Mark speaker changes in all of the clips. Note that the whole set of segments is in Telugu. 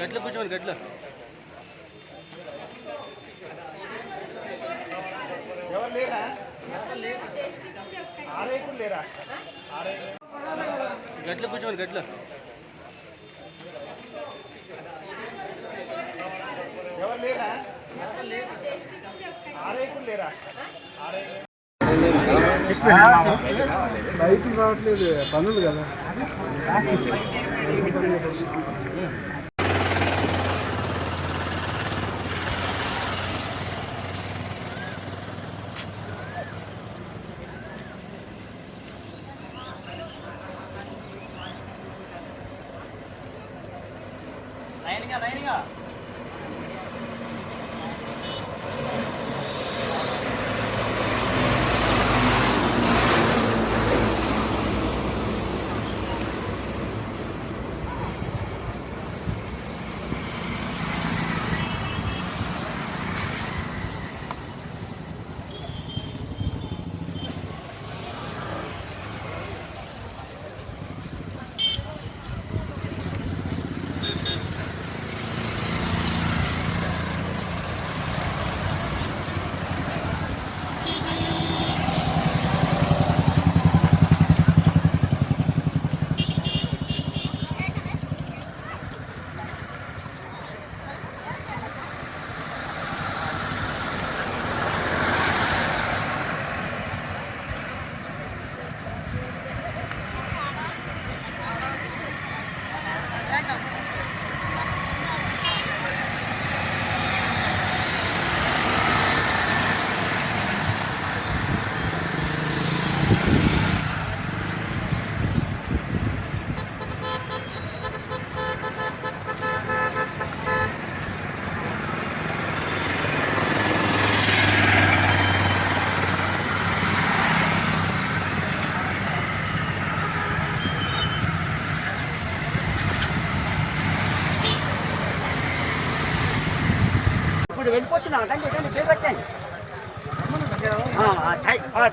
Speaker 1: గట్ల కూర్చోండి గట్ల.
Speaker 2: ఎవరు లేరా? ఆరేకులు లేరా?
Speaker 1: గట్ల కూర్చోండి గట్ల.
Speaker 2: ఎవరు లేరా? ఆరేకులు లేరా?
Speaker 3: బయటికి రావట్లేదు పనులు కదా.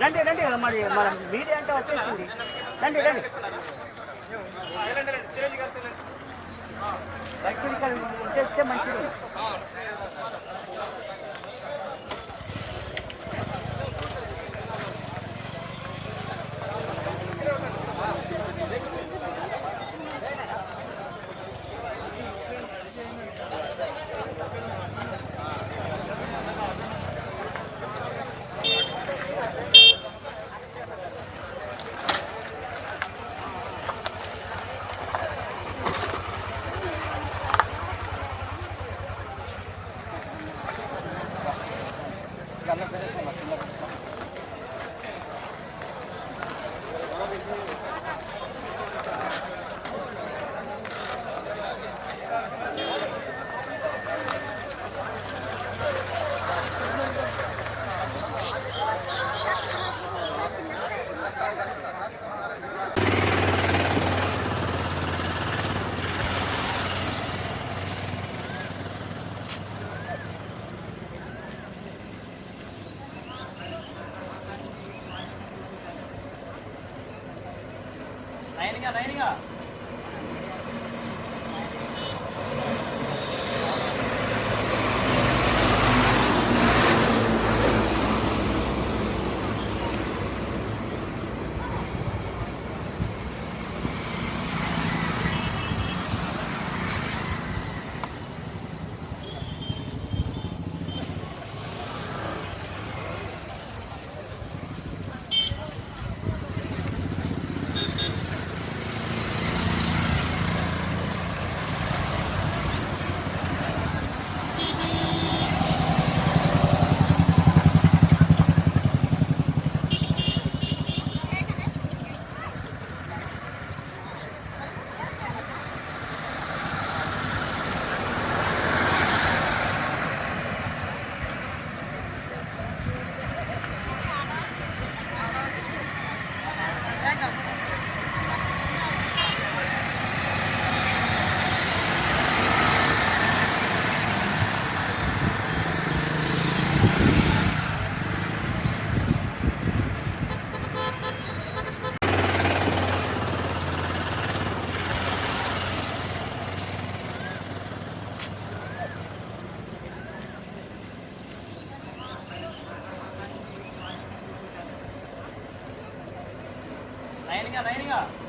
Speaker 4: రండి రండి. మరి మన మీడియా అంటే వచ్చేసింది. రండి రండి. ఇక్కడ ఉంచేస్తే మంచిది.
Speaker 5: やないが。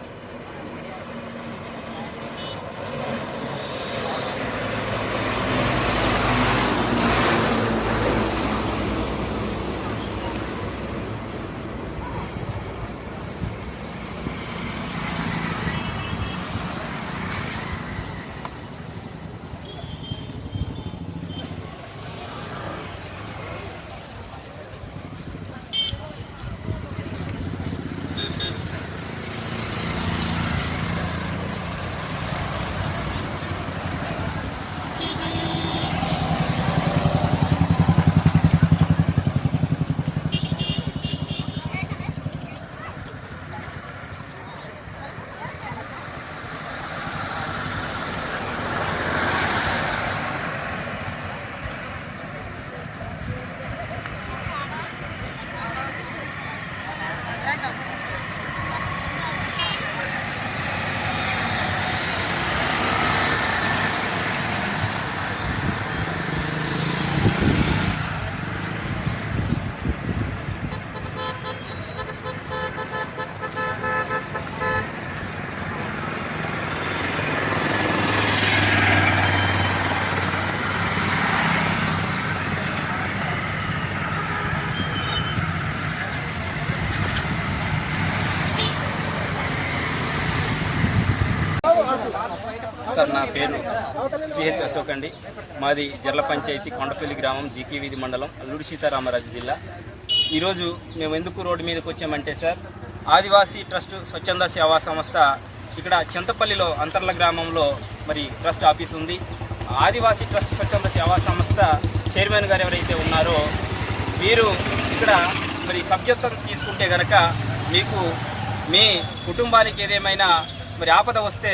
Speaker 5: సిహెచ్ అశోక్ అండి. మాది జర్ల పంచాయతీ కొండపల్లి గ్రామం జీకే వీధి మండలం అల్లూరి సీతారామరాజు జిల్లా. ఈరోజు మేము ఎందుకు రోడ్డు మీదకి వచ్చామంటే సార్ ఆదివాసీ ట్రస్ట్ స్వచ్ఛంద సేవా సంస్థ ఇక్కడ చింతపల్లిలో అంతర్ల గ్రామంలో మరి ట్రస్ట్ ఆఫీస్ ఉంది. ఆదివాసీ ట్రస్ట్ స్వచ్ఛంద సేవా సంస్థ చైర్మన్ గారు ఎవరైతే ఉన్నారో మీరు ఇక్కడ మరి సభ్యత్వం తీసుకుంటే కనుక మీకు మీ కుటుంబానికి ఏదేమైనా మరి ఆపద వస్తే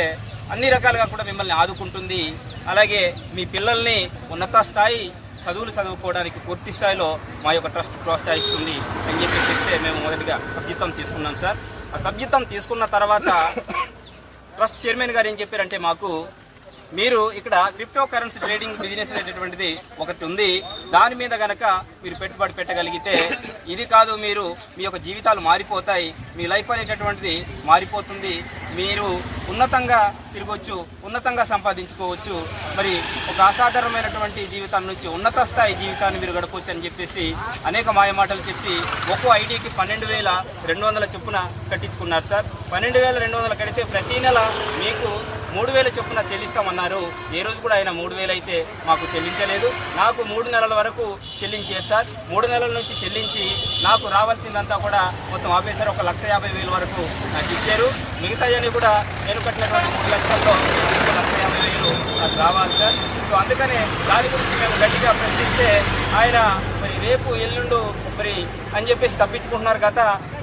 Speaker 5: అన్ని రకాలుగా కూడా మిమ్మల్ని ఆదుకుంటుంది. అలాగే మీ పిల్లల్ని ఉన్నత స్థాయి చదువులు చదువుకోవడానికి పూర్తి స్థాయిలో మా యొక్క ట్రస్ట్ ప్రోత్సహిస్తుంది అని చెప్పి చెప్తే మేము మొదటిగా సభ్యత్వం తీసుకున్నాం సార్. ఆ సభ్యత్వం తీసుకున్న తర్వాత ట్రస్ట్ చైర్మన్ గారు ఏం చెప్పారంటే మాకు మీరు ఇక్కడ క్రిప్టో కరెన్సీ ట్రేడింగ్ బిజినెస్ అనేటటువంటిది ఒకటి ఉంది. దాని మీద గనక మీరు పెట్టుబడి పెట్టగలిగితే ఇది కాదు మీరు మీ యొక్క జీవితాలు మారిపోతాయి మీ లైఫ్ అనేటటువంటిది మారిపోతుంది మీరు ఉన్నతంగా తిరగొచ్చు ఉన్నతంగా సంపాదించుకోవచ్చు. మరి ఒక అసాధారణమైనటువంటి జీవితం నుంచి ఉన్నత స్థాయి జీవితాన్ని మీరు గడపవచ్చు అని చెప్పేసి అనేక మాయమాటలు చెప్పి ఒక్కో ఐడికి పన్నెండు వేల రెండు వందల చొప్పున కట్టించుకున్నారు సార్. పన్నెండు వేల రెండు వందలు కడితే ప్రతీ నెల మీకు మూడు వేల చొప్పున చెల్లిస్తామన్నారు. ఏ రోజు కూడా ఆయన మూడు వేలు అయితే మాకు చెల్లించలేదు. నాకు మూడు నెలల వరకు చెల్లించారు సార్. మూడు నెలల నుంచి చెల్లించి నాకు రావాల్సిందంతా కూడా మొత్తం ఆఫీసర్ ఒక లక్ష యాభై వేల వరకు నాకు ఇచ్చారు. మిగతాయని కూడా నేను కట్టినటువంటి మూడు లక్షల్లో లక్ష యాభై వేలు రావాలి సార్. సో అందుకనే దాని గురించి మేము గట్టిగా ప్రశ్నిస్తే ఆయన మరి రేపు ఎల్లుండు మరి అని చెప్పేసి తప్పించుకుంటున్నారు గత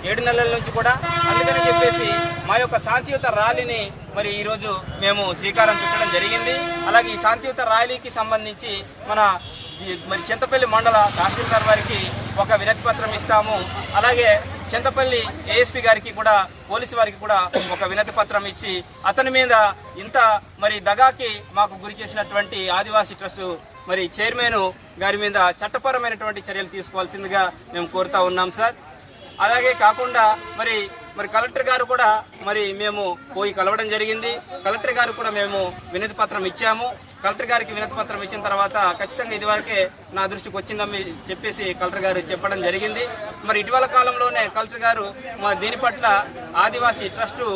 Speaker 5: ఏడు నెలల నుంచి కూడా. అందుకని చెప్పేసి మా యొక్క శాంతియుత ర్యాలీని మరి ఈరోజు మేము శ్రీకారం చుట్టడం జరిగింది. అలాగే ఈ శాంతియుత ర్యాలీకి సంబంధించి మన మరి చింతపల్లి మండల తహసీల్దార్ వారికి ఒక వినతి పత్రం ఇస్తాము. అలాగే చింతపల్లి ఏఎస్పీ గారికి కూడా పోలీసు వారికి కూడా ఒక వినతి పత్రం ఇచ్చి అతని మీద ఇంత మరి దగాకి మాకు గురి చేసినటువంటి ఆదివాసీ ట్రస్ట్ మరి చైర్మన్ గారి మీద చట్టపరమైనటువంటి చర్యలు తీసుకోవాల్సిందిగా మేము కోరుతా ఉన్నాం సార్. అలాగే కాకుండా మరి మరి కలెక్టర్ గారు కూడా మరి మేము పోయి కలవడం జరిగింది. కలెక్టర్ గారు కూడా మేము వినతి పత్రం ఇచ్చాము. కలెక్టర్ గారికి వినతి పత్రం ఇచ్చిన తర్వాత ఖచ్చితంగా ఇదివరకే నా దృష్టికి వచ్చిందని చెప్పేసి కలెక్టర్ గారు చెప్పడం జరిగింది. మరి ఇటీవల కాలంలోనే కలెక్టర్ గారు మా దీని పట్ల ఆదివాసీ ట్రస్టు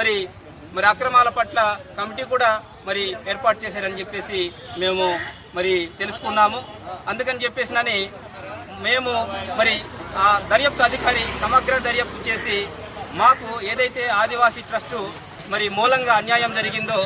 Speaker 5: మరి మరి అక్రమాల పట్ల కమిటీ కూడా మరి ఏర్పాటు చేశారని చెప్పేసి మేము మరి తెలుసుకున్నాము. అందుకని చెప్పేసినని మేము మరి ఆ దర్యాప్తు అధికారి సమగ్ర దర్యాప్తు చేసి మాకు ఏదైతే ఆదివాసీ ట్రస్టు మరి మూలంగా అన్యాయం జరిగిందో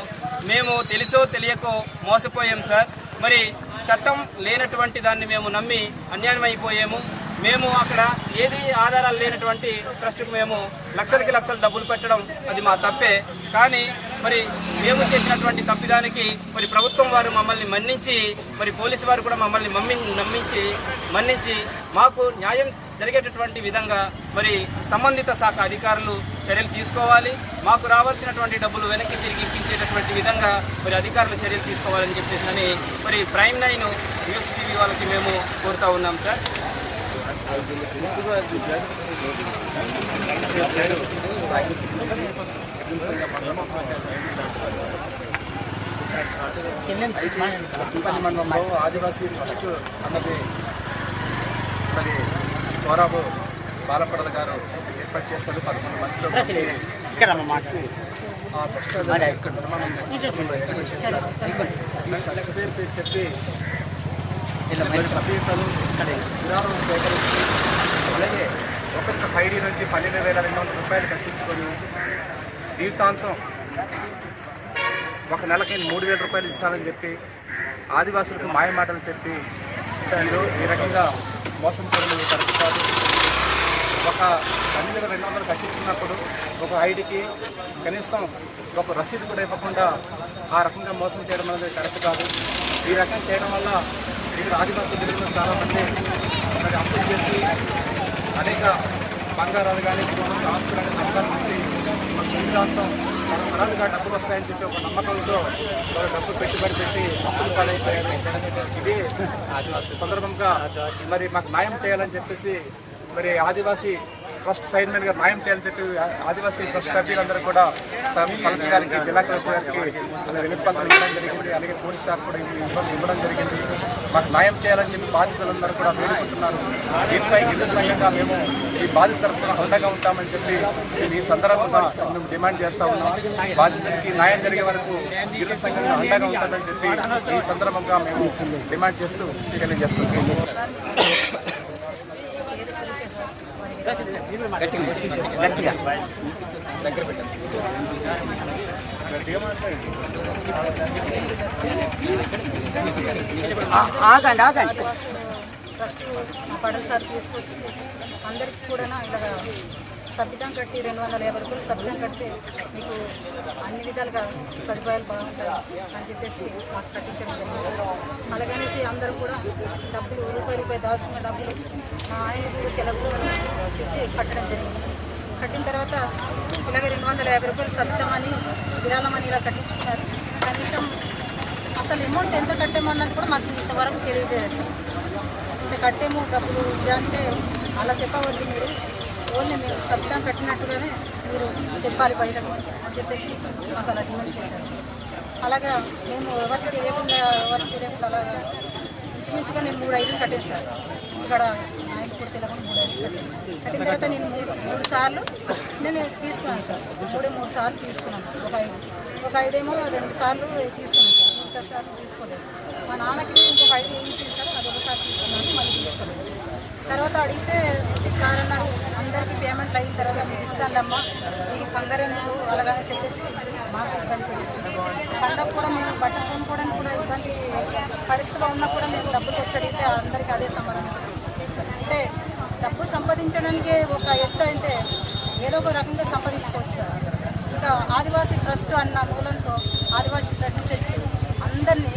Speaker 5: మేము తెలుసో తెలియకో మోసపోయాం సార్. మరి చట్టం లేనటువంటి దాన్ని మేము నమ్మి అన్యాయం అయిపోయాము మేము అక్కడ ఏది ఆధారాలు లేనటువంటి ట్రస్ట్కు మేము లక్షలకి లక్షలు డబ్బులు పెట్టడం అది మా తప్పే. కానీ మరి మేము చేసినటువంటి తప్పిదానికి మరి ప్రభుత్వం వారు మమ్మల్ని మన్నించి మరి పోలీసు వారు కూడా మమ్మల్ని మమ్మి నమ్మించి మన్నించి మాకు న్యాయం జరిగేటటువంటి విధంగా మరి సంబంధిత శాఖ అధికారులు చర్యలు తీసుకోవాలి. మాకు రావాల్సినటువంటి డబ్బులు వెనక్కి తిరిగి ఇప్పించేటటువంటి విధంగా మరి అధికారులు చర్యలు తీసుకోవాలని చెప్పేసి మరి ప్రైమ్ నైన్ న్యూస్ టీవీ వాళ్ళకి మేము కోరుతా ఉన్నాం సార్.
Speaker 3: సత్తుపల్లి ఆదివాసీ అన్నది మరి కోరాబు బాలపడల గారు ఏర్పాటు చేస్తారు పదకొండు మందితో ఆ ఇక్కడ నిర్మాణం ఏర్పాటు చేస్తారు ట్రస్ట్ పేరు పేరు చెప్పి విరాళం సేకరించి అలాగే ఒక్కొక్క ఐడి నుంచి పన్నెండు వేల రెండు వందల రూపాయలు కట్టించుకొని జీవితాంతం ఒక నెలకి మూడు వేల రూపాయలు ఇస్తానని చెప్పి ఆదివాసులకు మాయ మాటలు చెప్పి ఈ రకంగా మోసం చేయడం కరెక్ట్ కాదు ఒక పన్నెండు రెండు వందలు కట్టించుకున్నప్పుడు ఒక ఐడికి కనీసం ఒక రసీదు కూడా ఇవ్వకుండా ఆ రకంగా మోసం చేయడం అనేది కరెక్ట్ కాదు. ఈ రకం చేయడం వల్ల ఇక్కడ ఆదివాసీ గిరిజనులు చాలామంది మరి అప్పులు చేసి అనేక బంగారాలు కానీ ఆస్తులు కానీ నమ్మకాలు పెట్టి మన జీవితాంతం తరతరాలుగా డబ్బులు వస్తాయని చెప్పి ఒక నమ్మకంతో వాళ్ళు డబ్బు పెట్టుబడి పెట్టి అప్పులు పాలైపోయారు ఇది సందర్భంగా మరి మాకు న్యాయం చేయాలని చెప్పేసి మరి ఆదివాసీ ట్రస్ట్ చైర్మన్ గారు న్యాయం చేయాలని చెప్పి ఆదివాసీ ట్రస్ట్ సభ్యులందరూ కూడా కలెక్టర్ గారికి జిల్లా కలెక్టర్ గారికి అలాగే ఇవ్వడం జరిగింది. అలాగే పోలీస్ శాఖ కూడా ఇబ్బంది ఇవ్వడం జరిగింది. మాకు న్యాయం చేయాలని చెప్పి బాధితులందరూ కూడా వేడుకుంటున్నారు. దీనిపై గిరిజన సంఘంగా మేము ఈ బాధిత తరఫున అండగా ఉంటామని చెప్పి మేము ఈ సందర్భంగా మేము డిమాండ్ చేస్తా ఉన్నాం. బాధితులకి న్యాయం జరిగే వరకు గిరిజన సంఘంగా అండగా ఉంటుందని చెప్పి ఈ సందర్భంగా మేము డిమాండ్ చేస్తూ తెలియజేస్తున్నాం.
Speaker 4: గట్టిగా ఆ- ఆగండి ఆగండి
Speaker 6: ఫస్ట్ పడవ సార్ తీసుకొచ్చి అందరికి కూడా ఇలా సభ్యతం కట్టి రెండు వందల యాభై రూపాయలు సభ్యతం కడితే మీకు అన్ని విధాలుగా సదుపాయాలు బాగుంటాయి అని చెప్పేసి మాకు కట్టించడం జరిగింది అందరూ కూడా డబ్బులు రూపాయి రూపాయి దాచుకున్న డబ్బులు మా ఆయన కూడా తెలుగు ఇచ్చి కట్టడం జరిగింది. కట్టిన తర్వాత ఇలాగ రెండు వందల యాభై రూపాయలు సభ్యమని విరాళమని ఇలా కట్టించుకున్నారు. కనీసం అసలు అమౌంట్ ఎంత కట్టామో అన్నది కూడా మాకు ఇంతవరకు తెలియజేయలేదు సార్ ఇంత కట్టేమో డబ్బులు అంటే అలా చెప్పవద్దు మీరు. ఓన్లీ మీరు శబ్దం కట్టినట్టుగానే మీరు చెప్పాలి బయటకు అని చెప్పేసి మాకు అలా డిమాండ్ చేశారు. అలాగా మేము ఎవరికి తెలియకుండా ఎవరికి తెలియకుండా అలాగా ఇంచుమించుగా నేను మూడు ఐదులు కట్టాను సార్. ఇక్కడ ఆయన కూడా తెలియకుండా మూడు ఐదులు కట్టాను. కట్టిన తర్వాత నేను మూడు మూడు సార్లు నేను తీసుకున్నాను సార్. మూడే మూడు సార్లు తీసుకున్నాను. ఒక ఐదు ఒక ఐదేమో రెండు సార్లు తీసుకున్నాను సార్. ఇంకా సార్లు తీసుకోలేదు. మా నాన్నకి ఇంకొక ఐదు ఏం చేశారు అది ఒకసారి తీసుకున్నాను మళ్ళీ తీసుకోలేదు తర్వాత అడిగితే సార్ అన్నారు అందరికీ పేమెంట్లు అయిన తర్వాత మీరు ఇస్తానమ్మా. మీకు కంగారెందుకు అలాగనే చెప్పేసి మాకు ఇబ్బంది పండగ కూడా మేము బట్టలు కూడా ఇబ్బంది పరిస్థితిలో ఉన్నా కూడా మేము డబ్బులు వచ్చి అడిగితే అందరికీ అదే సమాధానం అంటే డబ్బు సంపాదించడానికి ఒక ఎత్తు అయితే ఏదో ఒక రకంగా సంపాదించుకోవచ్చు. ఇంకా ఆదివాసీ ట్రస్ట్ అన్న మూలంతో ఆదివాసీ ట్రస్ట్ తెచ్చి అందరినీ